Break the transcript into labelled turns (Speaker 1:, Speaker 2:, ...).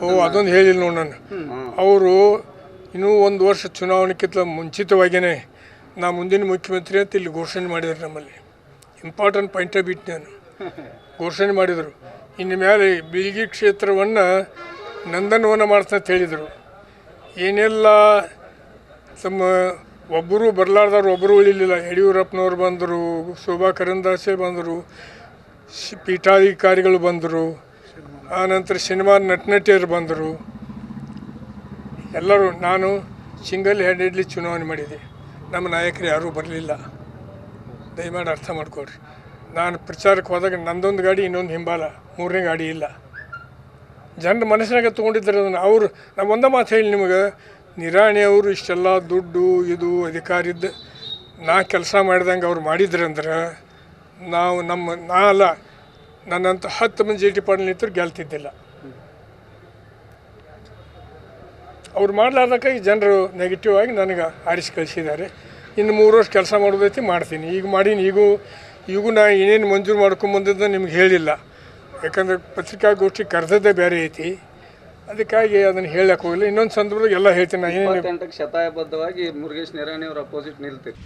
Speaker 1: ಓ, ಅದೊಂದು ಹೇಳಿಲ್ಲ ನೋಡಿ ನಾನು. ಅವರು ಇನ್ನೂ ಒಂದು ವರ್ಷ ಚುನಾವಣೆಕ್ಕಿಂತ ಮುಂಚಿತವಾಗಿಯೇ ನಾ ಮುಂದಿನ ಮುಖ್ಯಮಂತ್ರಿ ಅಂತ ಇಲ್ಲಿ ಘೋಷಣೆ ಮಾಡಿದ್ರು ನಮ್ಮಲ್ಲಿ. ಇಂಪಾರ್ಟೆಂಟ್ ಪಾಯಿಂಟೇ ಬಿಟ್ಟು ನಾನು. ಘೋಷಣೆ ಮಾಡಿದರು. ಇನ್ನು ಮೇಲೆ ಬೀಗಿ ಕ್ಷೇತ್ರವನ್ನು ನಂದನವನ ಮಾಡ್ತಾ ಅಂತ ಹೇಳಿದರು. ಏನೆಲ್ಲ ತಮ್ಮ ಒಬ್ಬರು ಬರಲಾರ್ದವ್ರು ಒಬ್ಬರು ಉಳಿಲಿಲ್ಲ. ಯಡಿಯೂರಪ್ಪನವ್ರು ಬಂದರು, ಶೋಭಾ ಕರಂದಾಸೆ ಬಂದರು ಪೀಠಾಧಿಕಾರಿಗಳು ಬಂದರು. ಆನಂತರ ಸಿನಿಮಾ ನಟನಟಿಯರು ಬಂದರು. ಎಲ್ಲರೂ ನಾನು ಸಿಂಗಲ್ ಹ್ಯಾಂಡೆಡ್ಲಿ ಚುನಾವಣೆ ಮಾಡಿದೆ. ನಮ್ಮ ನಾಯಕರು ಯಾರೂ ಬರಲಿಲ್ಲ. ದಯಮಾಡಿ ಅರ್ಥ ಮಾಡ್ಕೊಡ್ರಿ ನಾನು ಪ್ರಚಾರಕ್ಕೆ ಹೋದಾಗ ನಂದೊಂದು ಗಾಡಿ, ಇನ್ನೊಂದು ಹಿಂಬಾಲ. ಮೂರನೇ ಗಾಡಿ ಇಲ್ಲ. ಜನರ ಮನಸ್ಸಿನಾಗ ತೊಗೊಂಡಿದ್ದಾರೆ ಅದನ್ನು. ಅವರು ನಾವು ಒಂದೇ ಮಾತು ಹೇಳಿ ನಿಮಗೆ. ನಿರಾಣಿ ಅವರು ಇಷ್ಟೆಲ್ಲ ದುಡ್ಡು, ಇದು, ಅಧಿಕಾರ ಇದ್ದ ನಾ ಕೆಲಸ ಮಾಡಿದಂಗೆ ಅವ್ರು ಮಾಡಿದ್ರಂದ್ರೆ, ನಾವು ನಮ್ಮ ನಾ ಅಲ್ಲ ನನ್ನಂತ ಹತ್ತು ಮಂದಿ ಜೆ ಟಿ ಪಾಟೀಲ್ ಗೆಲ್ತಿದ್ದಿಲ್ಲ. ಅವ್ರು ಮಾಡಲಾರ್ದಕ್ಕಾಗಿ ಜನರು ನೆಗೆಟಿವ್ ಆಗಿ ನನಗೆ ಆರಿಸಿ ಕಳಿಸಿದ್ದಾರೆ. ಇನ್ನು ಮೂರು ವರ್ಷ ಕೆಲಸ ಮಾಡೋದೈತಿ ಮಾಡ್ತೀನಿ. ಈಗ ಮಾಡೀನಿ. ಈಗೂ ಈಗೂ ನಾ ಏನೇನು ಮಂಜೂರು ಮಾಡ್ಕೊಂಬಂದದ್ದು ನಿಮ್ಗೆ ಹೇಳಿಲ್ಲ. ಯಾಕಂದ್ರೆ ಪತ್ರಿಕಾಗೋಷ್ಠಿ ಕರೆದದ್ದೇ ಬೇರೆ ಐತಿ. ಅದಕ್ಕಾಗಿ ಅದನ್ನು ಹೇಳಕ್ಕೆ ಹೋಗಿಲ್ಲ. ಇನ್ನೊಂದು ಸಂದರ್ಭದಾಗ ಎಲ್ಲ ಹೇಳ್ತೀನಿ.
Speaker 2: ನಾನು ಶತಾಯಬದ್ಧವಾಗಿ ಮುರುಗೇಶ್ ನಿರಾಣಿ ಅವ್ರ ಅಪೋಸಿಟ್ ನಿಲ್ತೀರಿ.